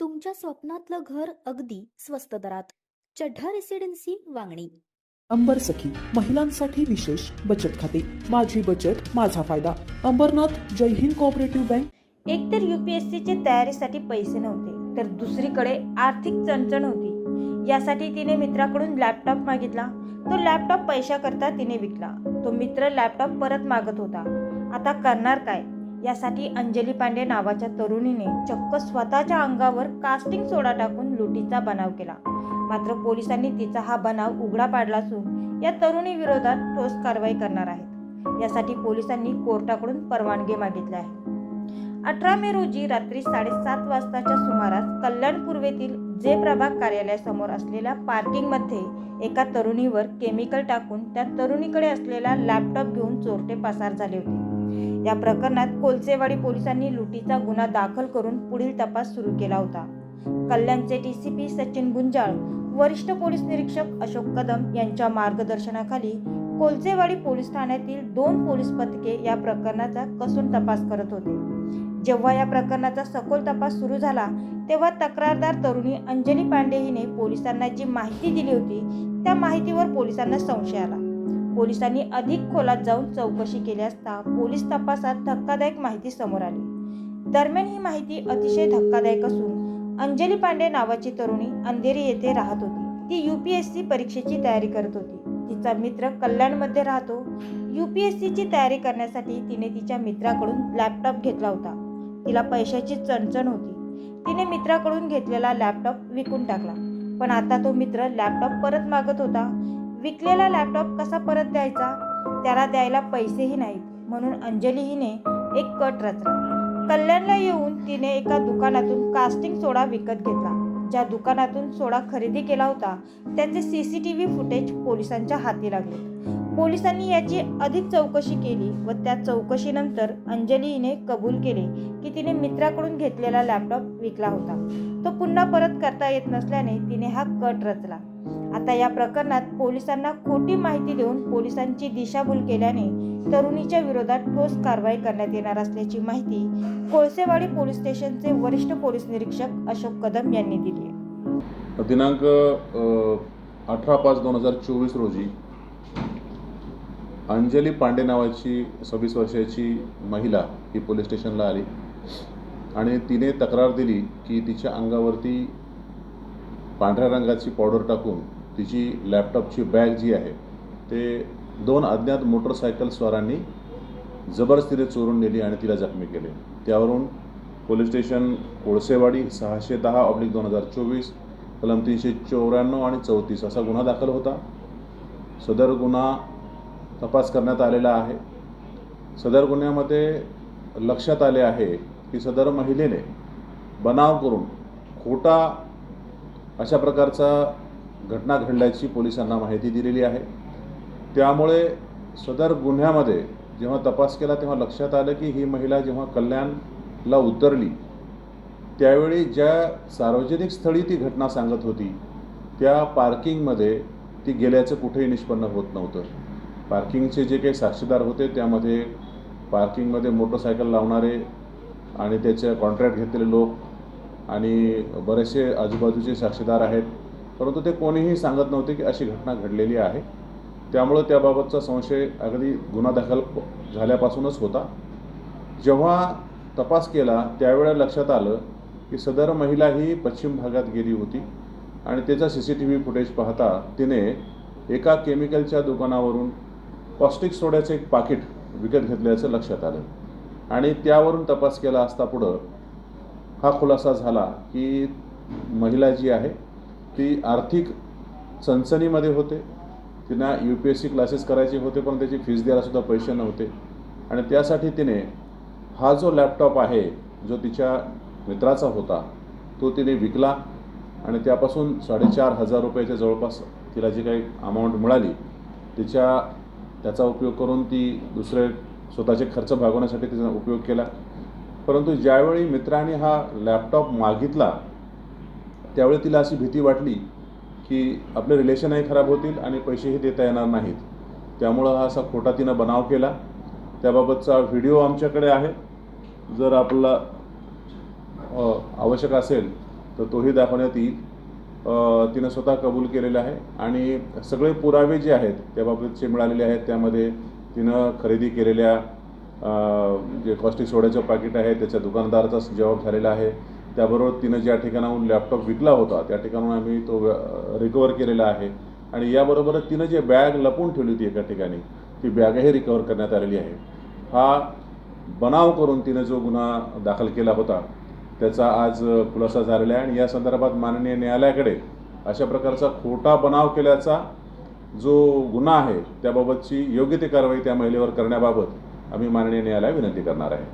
तुमच्या स्वप्नातलं घर अगदी स्वस्त दरात. चढ्ढा रेसिडेन्सी वांगणी. अंबर सखी महिलांसाठी विशेष बचत खाते. माझी बचत माझा फायदा. अंबरनाथ जय हिंद कोऑपरेटिव्ह बँक एकतर युपीएससीची तयारीसाठी पैसे नव्हते तर दुसरीकडे आर्थिक चणचण होती. यासाठी तिने मित्राकडून लॅपटॉप मागितला. तो लॅपटॉप पैशाकरता तिने विकला. तो मित्र लॅपटॉप परत मागत होता. आता करणार काय? यासाठी अंजली पांडे नावाच्या तरुणीने चक्क स्वतःच्या अंगावर कास्टिंग सोडा टाकून लुटीचा बनाव केला. मात्र पोलिसांनी तिचा हा बनाव उघडा पाडला असून या तरुणी विरोधात ठोस कारवाई करणार आहेत. यासाठी पोलिसांनी कोर्टाकडून परवानगी मागितली आहे. अठरा मे रोजी रात्री साडेसात वाजताच्या सुमारास कल्याण पूर्वेतील जे प्रभाग कार्यालयासमोर असलेल्या पार्किंगमध्ये एका तरुणीवर केमिकल टाकून त्या तरुणीकडे असलेला लॅपटॉप घेऊन चोरटे पसार झाले होते. या प्रकरणात कोलसेवाडी पोलिसांनी लुटीचा गुन्हा दाखल करून पुढील तपास सुरू केला होता. कल्याणचे टीसीपी सचिन गुंजाळ वरिष्ठ पोलीस निरीक्षक अशोक कदम यांच्या मार्गदर्शनाखाली कोलसेवाडी पोलीस ठाण्यातील दोन पोलीस पथके या प्रकरणाचा कसून तपास करत होते. जेव्हा या प्रकरणाचा सखोल तपास सुरू झाला तेव्हा तक्रारदार तरुणी अंजली पांडे हिने पोलिसांना जी माहिती दिली होती त्या माहितीवर पोलिसांना संशय आला. पोलिसांनी अधिक खोलात जाऊन चौकशी केली असता पोलीस तपासात धक्कादायक माहिती समोर आली. दरम्यान ही माहिती अतिशय धक्कादायक असून अंजली पांडे नावाची तरुणी अंधेरी येथे राहत होती. ती युपीएससी परीक्षेची तयारी करत होती. तिचा मित्र कल्याणमध्ये राहतो. युपीएससीची तयारी करण्यासाठी तिने तिच्या मित्राकडून लॅपटॉप घेतला होता. तिला पैशाची चणचण होती. तिने मित्राकडून घेतलेला लॅपटॉप विकून टाकला. पण आता तो मित्र लॅपटॉप परत मागत होता. विकलेला लॅपटॉप कसा परत द्यायचा? त्याला द्यायला पैसेही नाहीत. म्हणून अंजली हिने एक कट रचला. कल्याणला येऊन तिने एका दुकानातून कास्टिंग सोडा विकत घेतला. ज्या दुकानातून सोडा खरेदी केला होता त्याचे C C T V footage पोलिसांच्या हाती लागले. पोलिसांनी याची अधिक चौकशी केली व त्या चौकशीनंतर अंजली हिने कबूल केले की तिने मित्राकडून घेतलेला लॅपटॉप विकला होता. तो पुन्हा परत करता येत नसल्याने तिने हा कट रचला. आता या प्रकरणात पोलिसांना खोटी माहिती देऊन पोलिसांची दिशाभूल केल्याने तरुणीच्या विरोधात ठोस कारवाई करण्यात येणार असल्याची माहिती कोळसेवाडी पोलीस स्टेशनचे वरिष्ठ पोलीस निरीक्षक अशोक कदम यांनी दिली दिनांक अठरा पाच दोन हजार चोवीस रोजी अंजली पांडे नावाची सव्वीस वर्षाची महिला ही पोलीस स्टेशनला आली. आणि तिने तक्रार दिली की तिच्या अंगावरती पांढऱ्या रंगाची पावडर टाकून तिची लॅपटॉपची बॅग जी आहे ते दोन अज्ञात मोटरसायकल स्वारांनी जबरदस्तीने चोरून नेली आणि तिला जखमी केले. त्यावरून पोलीस स्टेशन कोळसेवाडी सहाशे दहा ऑब्लिक दोन हजार चोवीस कलम तीनशे चौऱ्याण्णव आणि चौतीस असा गुन्हा दाखल होता. सदर गुन्हा तपास करण्यात आलेला आहे. सदर गुन्ह्यामध्ये लक्षात आले आहे की सदर महिलेने बनाव करून खोटा अशा प्रकारचा घटना घडल्याची पोलिसांना माहिती दिलेली आहे. त्यामुळे सदर गुन्ह्यामध्ये जेव्हा तपास केला तेव्हा लक्षात आलं की ही महिला जेव्हा कल्याणला उतरली त्यावेळी ज्या सार्वजनिक स्थळी ती घटना सांगत होती त्या पार्किंगमध्ये ती गेल्याचं कुठेही निष्पन्न होत नव्हतं. पार्किंगचे जे काही साक्षीदार होते त्यामध्ये पार्किंगमध्ये मोटरसायकल लावणारे आणि त्याचे कॉन्ट्रॅक्ट घेतलेले लोक आणि बरेचसे आजूबाजूचे साक्षीदार आहेत. परंतु ते कोणीही सांगत नव्हते की अशी घटना घडलेली आहे. त्यामुळं त्याबाबतचा संशय अगदी गुन्हा दाखल झाल्यापासूनच होता. जेव्हा तपास केला त्यावेळेला लक्षात आलं की सदर महिला ही पश्चिम भागात गेली होती आणि त्याचा C C T V footage पाहता तिने एका केमिकलच्या दुकानावरून पॉस्टिक सोड्याचं एक पाकिट विकत घेतल्याचं लक्षात आलं. आणि त्यावरून तपास केला असता पुढं हा खुलासा झाला की महिला जी आहे ती आर्थिक चणचणीमध्ये होते. तिना U P S C classes करायचे होते पण त्याची फीस द्यायलासुद्धा पैसे नव्हते. आणि त्यासाठी तिने हा जो लॅपटॉप आहे जो तिच्या मित्राचा होता तो तिने विकला आणि त्यापासून साडेचार हजार रुपयाच्या जवळपास तिला जी काही अमाऊंट मिळाली तिच्या त्याचा उपयोग करून ती दुसरे स्वतःचे खर्च भागवण्यासाठी तिचा उपयोग केला. परंतु ज्यावेळी मित्राने हा लॅपटॉप मागितला त्यावेळी तिला अशी भीती वाटली की आपले रिलेशनही खराब होतील आणि पैसेही देता येणार नाहीत. त्यामुळं हा असा खोटा तिनं बनाव केला. त्याबाबतचा व्हिडिओ आमच्याकडे आहे. जर आपला आवश्यक असेल तर तोही दाखवण्यात येईल. तिनं स्वतः कबूल केलेलं आहे. आणि सगळे पुरावे जे आहेत त्याबाबतचे मिळालेले आहेत त्यामध्ये तिनं खरेदी केलेल्या जे कॉस्टिक सोड्याचं पाकिट आहे त्याच्या दुकानदाराचा जबाब झालेला आहे. त्याबरोबर तिनं ज्या ठिकाणाहून लॅपटॉप विकला होता त्या ठिकाणून आम्ही तो रिकवर केलेला आहे. आणि याबरोबरच तिनं जे बॅग लपून ठेवली होती एका ठिकाणी ती बॅगही रिकवर करण्यात आलेली आहे. हा बनाव करून तिनं जो गुन्हा दाखल केला होता त्याचा आज खुलासा झालेला आहे आणि या संदर्भात माननीय न्यायालयाकडे अशा प्रकारचा खोटा बनाव केल्याचा जो गुन्हा आहे त्याबाबतची योग्य ती कारवाई त्या महिलेवर करण्याबाबत आम्ही माननीय न्यायालयाला विनंती करणार आहे.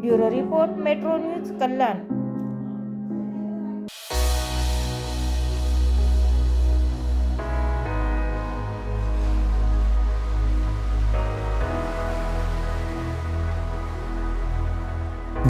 Bureau report metro news Kalyan.